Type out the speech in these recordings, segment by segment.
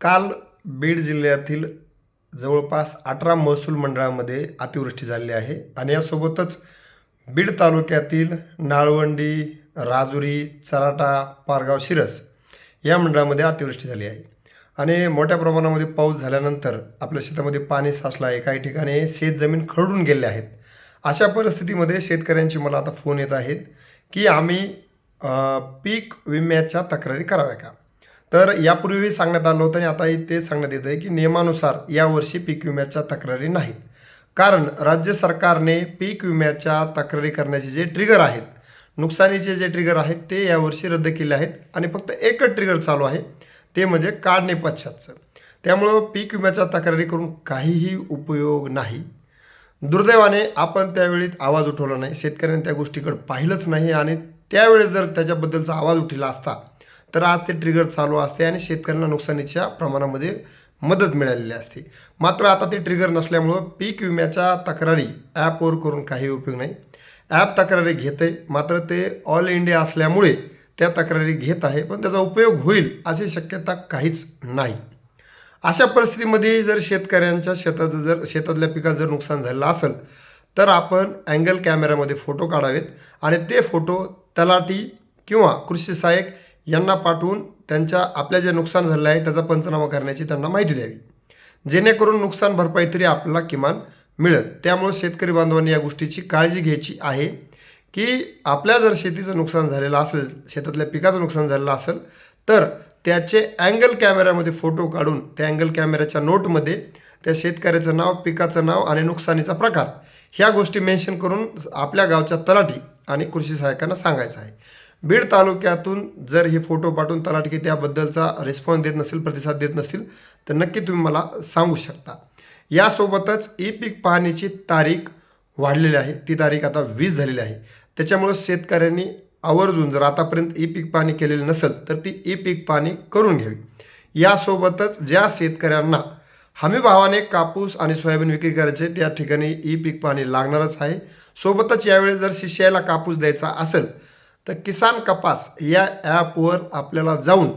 काल बीड जिल्ह्यातील जवळपास अठरा महसूल मंडळामध्ये अतिवृष्टी झालेली आहे आणि यासोबतच बीड तालुक्यातील नाळवंडी राजुरी चराटा पारगाव शिरस या मंडळामध्ये अतिवृष्टी झाली आहे. आणि मोठ्या प्रमाणामध्ये पाऊस झाल्यानंतर आपल्या शेतामध्ये पाणी साचलं आहे. काही ठिकाणी शेत जमीन खरडून गेले आहेत. अशा परिस्थितीमध्ये शेतकऱ्यांची मला आता फोन येत आहेत की आम्ही पीक विम्याच्या तक्रारी कराव्या का? तर यापूर्वी सांगण्यात आलं होतं आणि आताही ते सांगण्यात येत आहे की नियमानुसार यावर्षी पीक विम्याच्या तक्रारी नाहीत. कारण राज्य सरकारने पीक विम्याच्या तक्रारी करण्याचे जे ट्रिगर आहेत नुकसानीचे जे ट्रिगर आहेत ते यावर्षी रद्द केले आहेत आणि फक्त एकच ट्रिगर चालू आहे ते म्हणजे काढणे पश्चातचं. त्यामुळं पीक विम्याच्या तक्रारी करून काहीही उपयोग नाही. दुर्दैवाने आपण त्यावेळी आवाज उठवला नाही शेतकऱ्यांनी त्या गोष्टीकडे पाहिलंच नाही आणि त्यावेळेस जर त्याच्याबद्दलचा आवाज उठला असता तर आज ते ट्रिगर चालू असते आणि शेतकऱ्यांना नुकसानीच्या प्रमाणामध्ये मदत मिळालेली असते. मात्र आता ते ट्रिगर नसल्यामुळं पीक विम्याच्या तक्रारी ॲपवर करून काही उपयोग नाही. ॲप तक्रारी घेते मात्र ते ऑल इंडिया असल्यामुळे त्या तक्रारी घेत आहे पण त्याचा उपयोग होईल अशी शक्यता काहीच नाही. अशा परिस्थितीमध्ये जर शेतकऱ्यांच्या शेताचं जर शेतातल्या पिकाचं जर नुकसान झालेलं असेल तर आपण अँगल कॅमेऱ्यामध्ये फोटो काढावेत आणि ते फोटो तलाठी किंवा कृषी सहाय्यक यांना पाठवून त्यांच्या आपल्या जे नुकसान झालेलं आहे त्याचा पंचनामा करण्याची त्यांना माहिती द्यावी. जेणेकरून नुकसान भरपाई तरी आपल्याला किमान मिळेल. त्यामुळे शेतकरी बांधवांनी या गोष्टीची काळजी घ्यायची आहे की आपल्या जर शेतीचं नुकसान झालेलं असेल शेतातल्या पिकाचं नुकसान झालेलं असेल तर त्याचे अँगल कॅमेऱ्यामध्ये फोटो काढून त्या अँगल कॅमेऱ्याच्या नोटमध्ये त्या शेतकऱ्याचं नाव पिकाचं नाव आणि नुकसानीचा प्रकार ह्या गोष्टी मेन्शन करून आपल्या गावच्या तलाठी आणि कृषी सहाय्यकांना सांगायचं आहे. बीड तालुक्यातून जर हे फोटो पाठवून तलाटकी त्याबद्दलचा रिस्पॉन्स देत नसेल प्रतिसाद देत नसतील तर नक्की तुम्ही मला सांगू शकता. यासोबतच ई पीक पाहणीची तारीख वाढलेली आहे. ती तारीख आता वीस झालेली आहे. त्याच्यामुळं शेतकऱ्यांनी आवर्जून जर आतापर्यंत ई पीक पाणी केलेली नसेल तर ती ई पीक पाणी करून घ्यावी. यासोबतच ज्या शेतकऱ्यांना हमी भावाने कापूस आणि सोयाबीन विक्री करायचे त्या ठिकाणी ई पीक पाणी लागणारच आहे. सोबतच यावेळेस जर शिष्याला कापूस द्यायचा असेल तर किसान कपास या ॲपवर आपल्याला जाऊन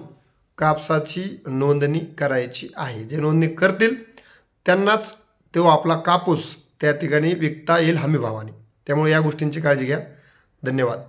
कापसाची नोंदणी करायची आहे. जे नोंदणी करतील त्यांनाच तो आपला कापूस त्या ठिकाणी विकता येईल हमीभावाने. त्यामुळे या गोष्टींची काळजी घ्या. धन्यवाद.